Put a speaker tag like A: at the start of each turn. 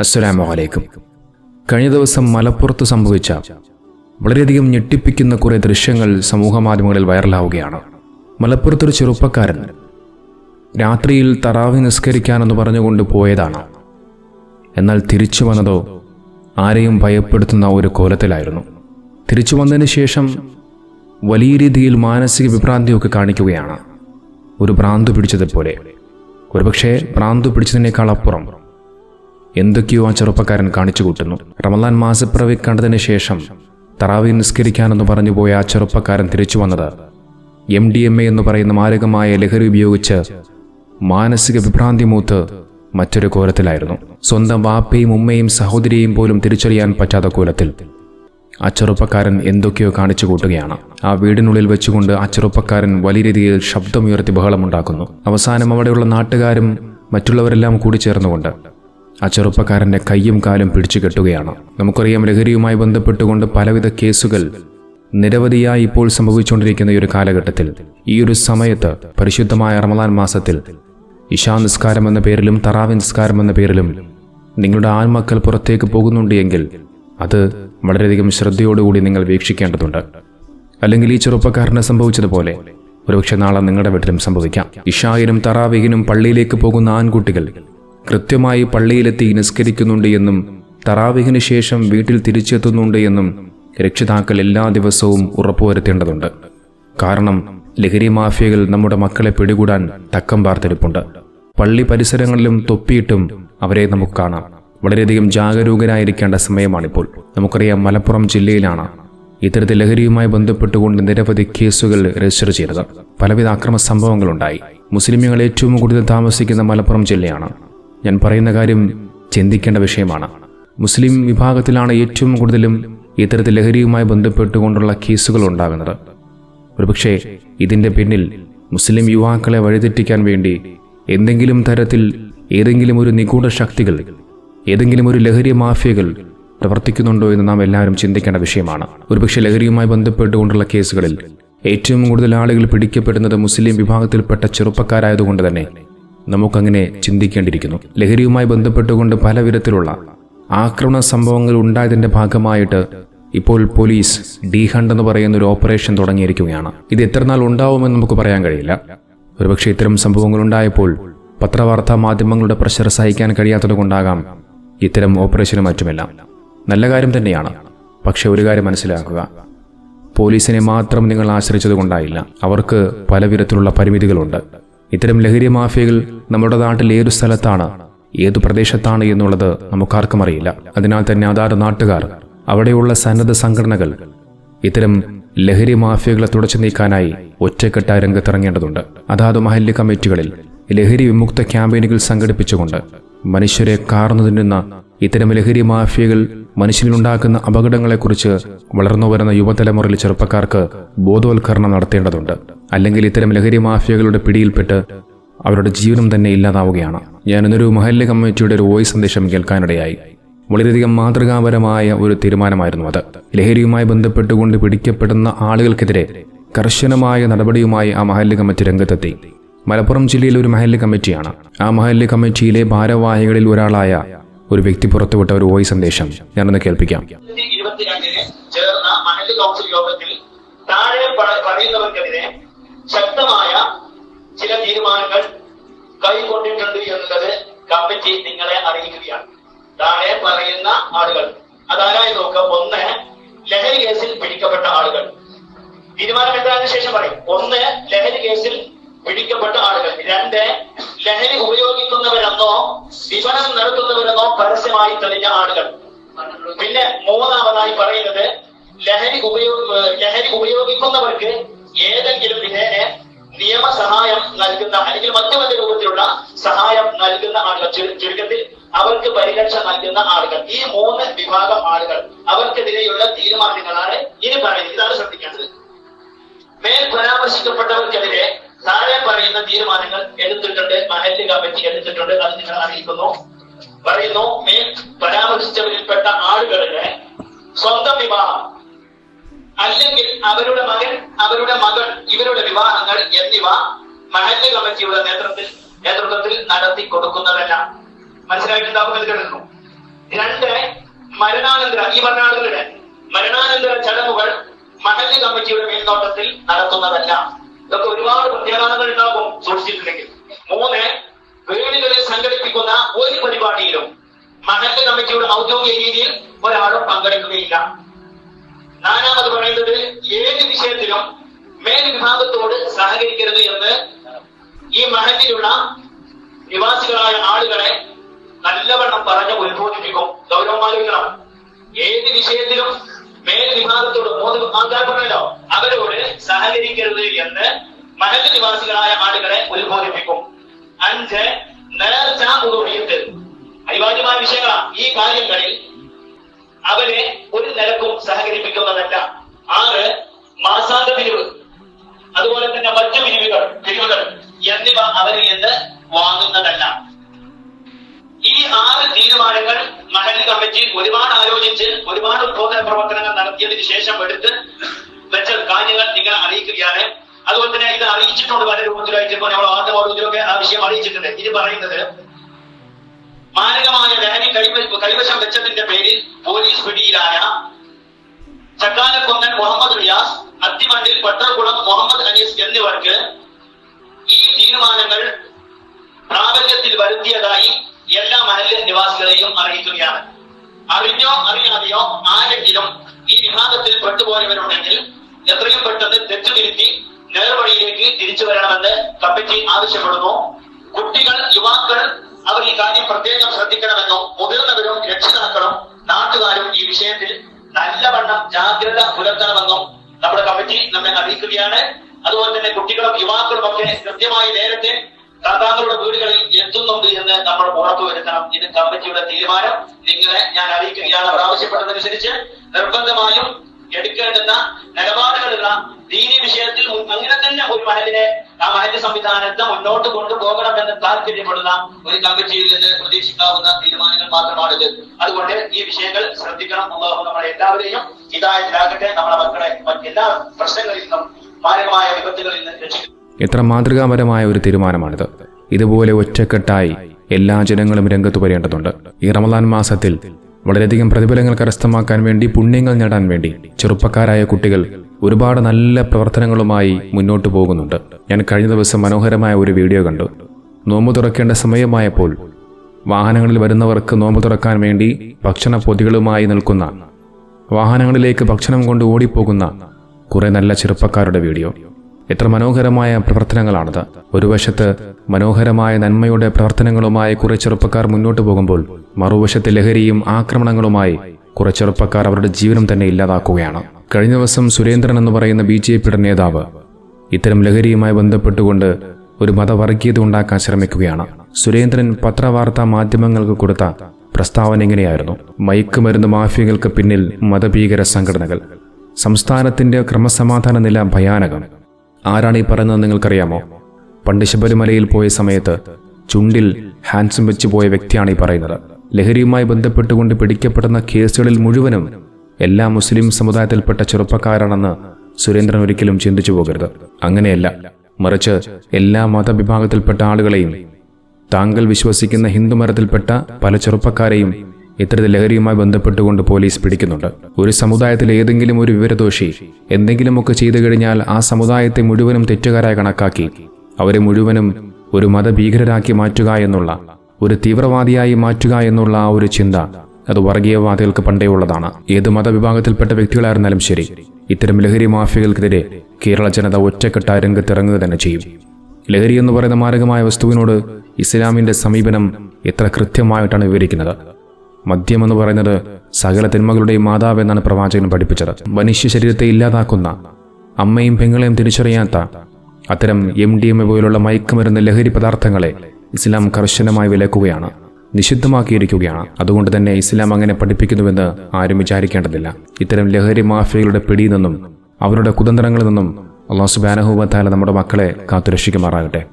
A: അസ്സലാമു അലൈക്കും. കഴിഞ്ഞ ദിവസം മലപ്പുറത്ത് സംഭവിച്ച വളരെയധികം ഞെട്ടിപ്പിക്കുന്ന കുറേ ദൃശ്യങ്ങൾ സമൂഹമാധ്യമങ്ങളിൽ വൈറലാവുകയാണ്. മലപ്പുറത്തൊരു ചെറുപ്പക്കാരൻ രാത്രിയിൽ തറാവി നിസ്കരിക്കാനെന്ന് പറഞ്ഞുകൊണ്ട് പോയതാണ്. എന്നാൽ തിരിച്ചു വന്നതോ ആരെയും ഭയപ്പെടുത്തുന്ന ഒരു കോലത്തിലായിരുന്നു. തിരിച്ചു വന്നതിന് ശേഷം വലിയ രീതിയിൽ മാനസിക വിഭ്രാന്തിയൊക്കെ കാണിക്കുകയാണ്. ഒരു ഭ്രാന്ത് പിടിച്ചതുപോലെ. ഒരുപക്ഷെ ഭ്രാന്ത് പിടിച്ചതിനേക്കാൾ അപ്പുറം എന്തൊക്കെയോ ആ ചെറുപ്പക്കാരൻ കാണിച്ചു കൂട്ടുന്നു. റമലാൻ മാസപ്പിറവി കണ്ടതിന് ശേഷം തറാവി നിസ്കരിക്കാനെന്ന് പറഞ്ഞു പോയ ആ ചെറുപ്പക്കാരൻ തിരിച്ചു വന്നത് എം ഡി എം എ എന്ന് പറയുന്ന മാരകമായ ലഹരി ഉപയോഗിച്ച് മാനസിക വിഭ്രാന്തി മൂത്ത് മറ്റൊരു കോലത്തിലായിരുന്നു. സ്വന്തം വാപ്പയും ഉമ്മയും സഹോദരിയെയും പോലും തിരിച്ചറിയാൻ പറ്റാത്ത കോലത്തിൽ ആ ചെറുപ്പക്കാരൻ എന്തൊക്കെയോ കാണിച്ചു കൂട്ടുകയാണ്. ആ വീടിനുള്ളിൽ വെച്ചുകൊണ്ട് ആ ചെറുപ്പക്കാരൻ വലിയ രീതിയിൽ ശബ്ദമുയർത്തി ബഹളമുണ്ടാക്കുന്നു. അവസാനം അവിടെയുള്ള നാട്ടുകാരും മറ്റുള്ളവരെല്ലാം കൂടി ചേർന്നുകൊണ്ട് ആ ചെറുപ്പക്കാരന്റെ കയ്യും കാലും പിടിച്ചു കെട്ടുകയാണ്. നമുക്കറിയാം ലഹരിയുമായി ബന്ധപ്പെട്ടുകൊണ്ട് പലവിധ കേസുകൾ നിരവധിയായി ഇപ്പോൾ സംഭവിച്ചുകൊണ്ടിരിക്കുന്ന ഈ ഒരു കാലഘട്ടത്തിൽ. ഈ ഒരു സമയത്ത് പരിശുദ്ധമായ റമദാൻ മാസത്തിൽ ഇഷാ നിസ്കാരം എന്ന പേരിലും തറാവി നിസ്കാരം എന്ന പേരിലും നിങ്ങളുടെ ആൺമക്കൾ പുറത്തേക്ക് പോകുന്നുണ്ട് എങ്കിൽ അത് വളരെയധികം ശ്രദ്ധയോടുകൂടി നിങ്ങൾ വീക്ഷിക്കേണ്ടതുണ്ട്. അല്ലെങ്കിൽ ഈ ചെറുപ്പക്കാരന് സംഭവിച്ചതുപോലെ ഒരുപക്ഷെ നാളെ നിങ്ങളുടെ വീട്ടിലും സംഭവിക്കാം. ഇഷായിനും തറാവിഹിനും പള്ളിയിലേക്ക് പോകുന്ന ആൺകുട്ടികൾ കൃത്യമായി പള്ളിയിലെത്തി നിസ്കരിക്കുന്നുണ്ട് എന്നും തറാവിഹിന് ശേഷം വീട്ടിൽ തിരിച്ചെത്തുന്നുണ്ട് എന്നും രക്ഷിതാക്കൾ എല്ലാ ദിവസവും ഉറപ്പുവരുത്തേണ്ടതുണ്ട്. കാരണം ലഹരി മാഫിയകൾ നമ്മുടെ മക്കളെ പിടികൂടാൻ തക്കം പാർത്തിരിപ്പുണ്ട് പള്ളി പരിസരങ്ങളിലും തൊപ്പിയിട്ടും അവരെ നമുക്ക് കാണാം. വളരെയധികം ജാഗരൂകരായിരിക്കേണ്ട സമയമാണിപ്പോൾ. നമുക്കറിയാം മലപ്പുറം ജില്ലയിലാണ് ഇത്തരത്തിൽ ലഹരിയുമായി ബന്ധപ്പെട്ടുകൊണ്ട് നിരവധി കേസുകൾ രജിസ്റ്റർ ചെയ്തത്. പലവിധ അക്രമ സംഭവങ്ങളുണ്ടായി. മുസ്ലിമുകൾ ഏറ്റവും കൂടുതൽ താമസിക്കുന്ന മലപ്പുറം ജില്ലയാണ്. ഞാൻ പറയുന്ന കാര്യം ചിന്തിക്കേണ്ട വിഷയമാണ്. മുസ്ലിം വിഭാഗത്തിലാണ് ഏറ്റവും കൂടുതലും ഇത്തരത്തിൽ ലഹരിയുമായി ബന്ധപ്പെട്ടുകൊണ്ടുള്ള കേസുകൾ ഉണ്ടാകുന്നത്. ഒരുപക്ഷെ ഇതിന്റെ പിന്നിൽ മുസ്ലിം യുവാക്കളെ വഴിതെറ്റിക്കാൻ വേണ്ടി എന്തെങ്കിലും തരത്തിൽ ഏതെങ്കിലും ഒരു നിഗൂഢ ശക്തികൾ ഏതെങ്കിലും ഒരു ലഹരി മാഫിയകൾ പ്രവർത്തിക്കുന്നുണ്ടോ എന്ന് നാം എല്ലാവരും ചിന്തിക്കേണ്ട വിഷയമാണ്. ഒരുപക്ഷെ ലഹരിയുമായി ബന്ധപ്പെട്ടുകൊണ്ടുള്ള കേസുകളിൽ ഏറ്റവും കൂടുതൽ ആളുകൾ പിടിക്കപ്പെടുന്നത് മുസ്ലിം വിഭാഗത്തിൽപ്പെട്ട ചെറുപ്പക്കാരായതുകൊണ്ട് തന്നെ നമുക്കങ്ങനെ ചിന്തിക്കേണ്ടിയിരിക്കുന്നു. ലഹരിയുമായി ബന്ധപ്പെട്ടുകൊണ്ട് പല വിധത്തിലുള്ള ആക്രമണ സംഭവങ്ങൾ ഉണ്ടായതിന്റെ ഭാഗമായിട്ട് ഇപ്പോൾ പോലീസ് ഡി ഹണ്ട് എന്ന് പറയുന്ന ഒരു ഓപ്പറേഷൻ തുടങ്ങിയിരിക്കുകയാണ്. ഇത് എത്രനാൾ ഉണ്ടാവുമെന്ന് നമുക്ക് പറയാൻ കഴിയില്ല. ഒരുപക്ഷെ ഇത്തരം സംഭവങ്ങൾ ഉണ്ടായപ്പോൾ പത്രവാർത്താ മാധ്യമങ്ങളുടെ പ്രഷർ സഹിക്കാൻ കഴിയാത്തത് കൊണ്ടാകാം ഇത്തരം ഓപ്പറേഷനും മറ്റുമെല്ലാം. നല്ല കാര്യം തന്നെയാണ്. പക്ഷെ ഒരു കാര്യം മനസ്സിലാക്കുക. പോലീസിനെ മാത്രം നിങ്ങൾ ആശ്രയിച്ചത് കൊണ്ടായില്ല. അവർക്ക് പല വിധത്തിലുള്ള പരിമിതികളുണ്ട്. ഇത്തരം ലഹരി മാഫിയകൾ നമ്മുടെ നാട്ടിൽ ഏതു സ്ഥലത്താണ് ഏതു പ്രദേശത്താണ് എന്നുള്ളത് നമുക്കാർക്കും അറിയില്ല. അതിനാൽ തന്നെ അതാത് നാട്ടുകാർ അവിടെയുള്ള സന്നദ്ധ സംഘടനകൾ ഇത്തരം ലഹരി മാഫിയകളെ തുടച്ചു നീക്കാനായി ഒറ്റക്കെട്ടായി രംഗത്തിറങ്ങേണ്ടതുണ്ട്. അതാത് മഹല്ല് കമ്മിറ്റികളിൽ ലഹരി വിമുക്ത ക്യാമ്പയിനുകൾ സംഘടിപ്പിച്ചുകൊണ്ട് മനുഷ്യരെ കാർന്നു തിന്നുന്ന ഇത്തരം ലഹരി മാഫിയകൾ മനുഷ്യനിലുണ്ടാക്കുന്ന അപകടങ്ങളെക്കുറിച്ച് വളർന്നു വരുന്ന യുവതലമുറയിലെ ചെറുപ്പക്കാർക്ക് ബോധവൽക്കരണം നടത്തേണ്ടതുണ്ട്. അല്ലെങ്കിൽ ഇത്തരം ലഹരി മാഫിയകളുടെ പിടിയിൽപ്പെട്ട് അവരുടെ ജീവനം തന്നെ ഇല്ലാതാവുകയാണ്. ഞാൻ ഇന്നൊരു മഹല്ല് കമ്മിറ്റിയുടെ ഒരു വോയിസ് സന്ദേശം കേൾക്കാനിടയായി. വളരെയധികം മാതൃകാപരമായ ഒരു തീരുമാനമായിരുന്നു അത്. ലഹരിയുമായി ബന്ധപ്പെട്ടുകൊണ്ട് പിടിക്കപ്പെടുന്ന ആളുകൾക്കെതിരെ കർശനമായ നടപടിയുമായി ആ മഹല്ല് കമ്മിറ്റി രംഗത്തെത്തി. മലപ്പുറം ജില്ലയിലെ ഒരു മഹല്ല് കമ്മിറ്റിയാണ്. ആ മഹല്ല് കമ്മിറ്റിയിലെ ഭാരവാഹികളിൽ ഒരാളായ ഒരു വ്യക്തി പുറത്തുവിട്ട ഒരു വോയിസ് സന്ദേശം ഞാനൊന്ന് കേൾപ്പിക്കാം.
B: ചേർന്ന മഹല്ല് കൗൺസിൽ യോഗത്തിൽ താഴെ പറയുന്നവർക്കെതിരെ ശക്തമായ ചില തീരുമാനങ്ങൾ കൈക്കൊണ്ടിട്ടുണ്ട് എന്നുള്ളത് കമ്മിറ്റി നിങ്ങളെ അറിയിക്കുകയാണ്. താഴെ പറയുന്ന ആളുകൾ അതാരായി നോക്കുക ഒന്ന് ലഹരി കേസിൽ പിടിക്കപ്പെട്ട ആളുകൾ. തീരുമാനം എന്തായതിനു ശേഷം പറയും. ഒന്ന് ലഹരി കേസിൽ പിടിക്കപ്പെട്ട ആളുകൾ. രണ്ട് ലഹരി ഉപയോഗിക്കുന്നവരെന്നോ വിപണനം നടത്തുന്നവരെന്നോ പരസ്യമായി തെളിഞ്ഞ ആളുകൾ. പിന്നെ മൂന്നാമതായി പറയുന്നത് ലഹരി ഉപയോഗ ലഹരി ഉപയോഗിക്കുന്നവർക്ക് ഏതെങ്കിലും വിധേന നിയമസഹായം നൽകുന്ന അല്ലെങ്കിൽ മറ്റു രൂപത്തിലുള്ള സഹായം നൽകുന്ന ആളുകൾ ചുരു- ചുരുക്കത്തിൽ അവർക്ക് പരിരക്ഷ നൽകുന്ന ആളുകൾ. ഈ മൂന്ന് വിഭാഗം ആളുകൾ അവർക്കെതിരെയുള്ള തീരുമാനങ്ങളാണ് ഇനി പറയുന്നത്. ഇതാണ് ശ്രദ്ധിക്കേണ്ടത്. മേൽ പരാമർശിക്കപ്പെട്ടവർക്കെതിരെ താഴെ പറയുന്ന തീരുമാനങ്ങൾ എടുത്തിട്ടുണ്ട് മഹല്ല് കമ്മിറ്റി എടുത്തിട്ടുണ്ട് അത് നിങ്ങൾ അറിയിക്കുന്നു. പറയുന്നു മേൽ പരാമർശിച്ചവരിൽപ്പെട്ട ആളുകളുടെ സ്വന്തം വിവാഹം അല്ലെങ്കിൽ അവരുടെ മകൻ അവരുടെ മകൾ ഇവരുടെ വിവാഹങ്ങൾ എന്നിവ മഹല്ല് കമ്മിറ്റിയുടെ നേതൃത്വത്തിൽ നേതൃത്വത്തിൽ നടത്തി കൊടുക്കുന്നതല്ല മനസ്സിലായിട്ടുണ്ടാവും എന്ന് കരുതുന്നു രണ്ട് മരണാനന്തര ഈ പറഞ്ഞ മരണാനന്തര ചടങ്ങുകൾ മഹല്ല് കമ്മിറ്റിയുടെ മേൽനോട്ടത്തിൽ നടത്തുന്നതല്ല. ഇതൊക്കെ ഒരുപാട് പ്രത്യേകതകൾ ഉണ്ടാകും സൂക്ഷിച്ചിട്ടുണ്ടെങ്കിൽ. മൂന്ന് വീടുകളിൽ സംഘടിപ്പിക്കുന്ന ഒരു പരിപാടിയിലും മഹല്ല് കമ്മിറ്റിയുടെ ഔദ്യോഗിക രീതിയിൽ ഒരാളും പങ്കെടുക്കുകയില്ല. നാലാമത് പറയുന്നത് ഏത് വിഷയത്തിലും മേൽവിഭാഗത്തോട് സഹകരിക്കരുത് എന്ന് ഈ മഹലിലുള്ള നിവാസികളായ ആളുകളെ നല്ലവണ്ണം പറഞ്ഞ് ഉത്ബോധിപ്പിക്കും. ഗൗരവം ആലോചിക്കണം ഏത് വിഷയത്തിലും മേൽവിഭാഗത്തോട് മോദി ആൾക്കാർ പറഞ്ഞല്ലോ അവരോട് സഹകരിക്കരുത് എന്ന് മഹൽ നിവാസികളായ ആളുകളെ ഉത്ബോധിപ്പിക്കും അഞ്ച് നേർച്ച ഉറുഹിയത്ത്. അനിവാര്യമായ വിഷയങ്ങളാണ് ഈ കാര്യങ്ങളിൽ അവരെ ഒരു നിലക്കും സഹകരിപ്പിക്കുന്നതല്ല. ആറ് മാസാന്ത പിരിവ്. അതുപോലെ തന്നെ മറ്റു പിരിവുകൾ പിരിവുകൾ എന്നിവ അവരിൽ നിന്ന് വാങ്ങുന്നതല്ല. ഈ ആറ് തീരുമാനങ്ങൾ മഹൽ കമ്മിറ്റി ഒരുപാട് ആലോചിച്ച് ഒരുപാട് ഉദ്ബോധന പ്രവർത്തനങ്ങൾ നടത്തിയതിനു ശേഷം എടുത്ത് വെച്ച കാര്യങ്ങൾ നിങ്ങളെ അറിയിക്കുകയാണ്. അതുപോലെ തന്നെ ഇത് അറിയിച്ചിട്ടുണ്ട് പല രൂപത്തിലായിട്ട് നമ്മൾ ആദ്യ ഓരോന്നിലൊക്കെ ആ വിഷയം അറിയിച്ചിട്ടുണ്ട്. ഇത് പറയുന്നത് മാരകമായ ലഹരി കൈവ കൈവശം വെച്ചതിന്റെ പേരിൽ പോലീസ് പിടിയിലായ ചക്കാലക്കൊന്നൻ മുഹമ്മദ് റിയാസ് അത്തിമണ്ടിൽ പട്ടർകുളം മുഹമ്മദ് അനീസ് എന്നിവർക്ക് ഈ തീരുമാനങ്ങൾ പ്രാബല്യത്തിൽ വരുത്തിയതായി എല്ലാ മഹല്ല് നിവാസികളെയും അറിയിക്കുകയാണ്. അറിഞ്ഞോ അറിയാതെയോ ആരെങ്കിലും ഈ വിഭാഗത്തിൽ പെട്ടുപോയവരുണ്ടെങ്കിൽ എത്രയും പെട്ടെന്ന് തെറ്റുതിരുത്തി നേർവഴിയിലേക്ക് തിരിച്ചു വരണമെന്ന് കമ്മിറ്റി ആവശ്യപ്പെടുന്നു. കുട്ടികൾ യുവാക്കൾ അവർ ഈ കാര്യം പ്രത്യേകം ശ്രദ്ധിക്കണമെന്നും മുതിർന്നവരും രക്ഷിതാക്കളും നാട്ടുകാരും ഈ വിഷയത്തിൽ നല്ലവണ്ണം ജാഗ്രത പുലർത്തണമെന്നും നമ്മുടെ കമ്മിറ്റി നമ്മെ അറിയിക്കുകയാണ്. അതുപോലെ തന്നെ കുട്ടികളും യുവാക്കളും ഒക്കെ കൃത്യമായി നേരത്തെ താങ്കളുടെ വീടുകളിൽ എത്തുന്നുണ്ട് എന്ന് നമ്മൾ ഉറപ്പുവരുത്തണം ഇത് കമ്മിറ്റിയുടെ തീരുമാനം. നിങ്ങളെ ഞാൻ അറിയിക്കുകയാണ്. അവർ ആവശ്യപ്പെട്ടതനുസരിച്ച് നിർബന്ധമായും എടുക്കേണ്ടുന്ന നിലപാടുകളുള്ള ദീനി വിഷയത്തിൽ അങ്ങനെ തന്നെ ഒരു മഹലിനെ ആ മഹൽ സംവിധാനത്തെ മുന്നോട്ട് കൊണ്ടുപോകണമെന്ന് താല്പര്യപ്പെടുന്ന ഒരു കമ്മിറ്റിയിൽ നിന്ന് പ്രതീക്ഷിക്കാവുന്ന തീരുമാനങ്ങൾ മാത്രമാണിത്. അതുകൊണ്ട് ഈ വിഷയങ്ങൾ ശ്രദ്ധിക്കണം അള്ളാഹു നമ്മളെ എല്ലാവരെയും. ഇതായതിലാകട്ടെ നമ്മളെ മക്കളെ മറ്റെല്ലാ പ്രശ്നങ്ങളിൽ നിന്നും മാരകമായ വിപത്തുകളിൽ നിന്ന് രക്ഷിക്കും
A: എത്ര മാതൃകാപരമായ ഒരു തീരുമാനമാണിത്. ഇതുപോലെ ഒറ്റക്കെട്ടായി എല്ലാ ജനങ്ങളും രംഗത്ത് വരേണ്ടതുണ്ട്. ഈ റമദാൻ മാസത്തിൽ വളരെയധികം പ്രതിഫലങ്ങൾ കരസ്ഥമാക്കാൻ വേണ്ടി പുണ്യങ്ങൾ നേടാൻ വേണ്ടി ചെറുപ്പക്കാരായ കുട്ടികൾ ഒരുപാട് നല്ല പ്രവർത്തനങ്ങളുമായി മുന്നോട്ട് പോകുന്നുണ്ട്. ഞാൻ കഴിഞ്ഞ ദിവസം മനോഹരമായ ഒരു വീഡിയോ കണ്ടു. നോമ്പ് തുറക്കേണ്ട സമയമായപ്പോൾ വാഹനങ്ങളിൽ വരുന്നവർക്ക് നോമ്പ് തുറക്കാൻ വേണ്ടി ഭക്ഷണ പൊതികളുമായി നിൽക്കുന്ന വാഹനങ്ങളിലേക്ക് ഭക്ഷണം കൊണ്ട് ഓടിപ്പോകുന്ന കുറെ നല്ല ചെറുപ്പക്കാരുടെ വീഡിയോ. എത്ര മനോഹരമായ പ്രവർത്തനങ്ങളാണത്. ഒരു വശത്ത് മനോഹരമായ നന്മയുടെ പ്രവർത്തനങ്ങളുമായി കുറെ ചെറുപ്പക്കാർ മുന്നോട്ട് പോകുമ്പോൾ മറുവശത്ത് ലഹരിയും ആക്രമണങ്ങളുമായി കുറെ ചെറുപ്പക്കാർ അവരുടെ ജീവനം തന്നെ ഇല്ലാതാക്കുകയാണ്. കഴിഞ്ഞ ദിവസം സുരേന്ദ്രൻ എന്ന് പറയുന്ന ബി ജെ പിയുടെ നേതാവ് ഇത്തരം ലഹരിയുമായി ബന്ധപ്പെട്ടുകൊണ്ട് ഒരു മതവർഗീയത ഉണ്ടാക്കാൻ ശ്രമിക്കുകയാണ്. സുരേന്ദ്രൻ പത്രവാർത്താ മാധ്യമങ്ങൾക്ക് കൊടുത്ത പ്രസ്താവന ഇങ്ങനെയായിരുന്നു. മയക്കുമരുന്ന് മാഫിയകൾക്ക് പിന്നിൽ മതഭീകര സംഘടനകൾ. സംസ്ഥാനത്തിന്റെ ക്രമസമാധാന നില ഭയാനകം. ആരാണ് ഈ പറയുന്നത് നിങ്ങൾക്കറിയാമോ? പണ്ട് ശബരിമലയിൽ പോയ സമയത്ത് ചുണ്ടിൽ ഹാൻസും വെച്ച് പോയ വ്യക്തിയാണ് ഈ പറയുന്നത്. ലഹരിയുമായി ബന്ധപ്പെട്ടുകൊണ്ട് പിടിക്കപ്പെടുന്ന കേസുകളിൽ മുഴുവനും എല്ലാ മുസ്ലിം സമുദായത്തിൽപ്പെട്ട ചെറുപ്പക്കാരാണെന്ന് സുരേന്ദ്രൻ ഒരിക്കലും ചിന്തിച്ചു പോകരുത്. അങ്ങനെയല്ല. മറിച്ച് എല്ലാ മതവിഭാഗത്തിൽപ്പെട്ട ആളുകളെയും താങ്കൾ വിശ്വസിക്കുന്ന ഹിന്ദുമതത്തിൽപ്പെട്ട പല ചെറുപ്പക്കാരെയും ഇത്തരത്തിൽ ലഹരിയുമായി ബന്ധപ്പെട്ടുകൊണ്ട് പോലീസ് പിടിക്കുന്നുണ്ട്. ഒരു സമുദായത്തിലെ ഏതെങ്കിലും ഒരു വിവരദോഷി എന്തെങ്കിലുമൊക്കെ ചെയ്തു കഴിഞ്ഞാൽ ആ സമുദായത്തെ മുഴുവനും തെറ്റുകാരായി കണക്കാക്കി അവരെ മുഴുവനും ഒരു മതഭീകരരാക്കി മാറ്റുക എന്നുള്ള ഒരു തീവ്രവാദിയായി മാറ്റുക എന്നുള്ള ആ ഒരു ചിന്ത അത് വർഗീയവാദികൾക്ക് പണ്ടേ ഉള്ളതാണ്. ഏത് മതവിഭാഗത്തിൽപ്പെട്ട വ്യക്തികളായിരുന്നാലും ശരി ഇത്തരം ലഹരി മാഫിയകൾക്കെതിരെ കേരള ജനത ഒറ്റക്കെട്ടായി രംഗത്തിറങ്ങുക തന്നെ ചെയ്യും. ലഹരി എന്ന് പറയുന്ന മാരകമായ വസ്തുവിനോട് ഇസ്ലാമിന്റെ സമീപനം എത്ര കൃത്യമായിട്ടാണ് വിവരിക്കുന്നത്? മദ്യം എന്ന് പറയുന്നത് സകല തിന്മകളുടെയും മാതാവ് എന്നാണ് പ്രവാചകൻ പഠിപ്പിച്ചത്. മനുഷ്യ ശരീരത്തെ ഇല്ലാതാക്കുന്ന അമ്മയും പെങ്ങളെയും തിരിച്ചറിയാത്ത അത്തരം എം ഡി എം എ പോലുള്ള മയക്കുമരുന്ന് ലഹരി പദാർത്ഥങ്ങളെ ഇസ്ലാം കർശനമായി വിലക്കുകയാണ് നിഷിദ്ധമാക്കിയിരിക്കുകയാണ്. അതുകൊണ്ട് തന്നെ ഇസ്ലാം അങ്ങനെ പഠിപ്പിക്കുന്നുവെന്ന് ആരും വിചാരിക്കേണ്ടതില്ല. ഇത്തരം ലഹരി മാഫിയകളുടെ പിടിയിൽ നിന്നും അവരുടെ കുതന്ത്രങ്ങളിൽ നിന്നും അള്ളാഹു സുബാനഹുബത്താല നമ്മുടെ മക്കളെ കാത്തുരക്ഷിക്കുമാറാകട്ടെ.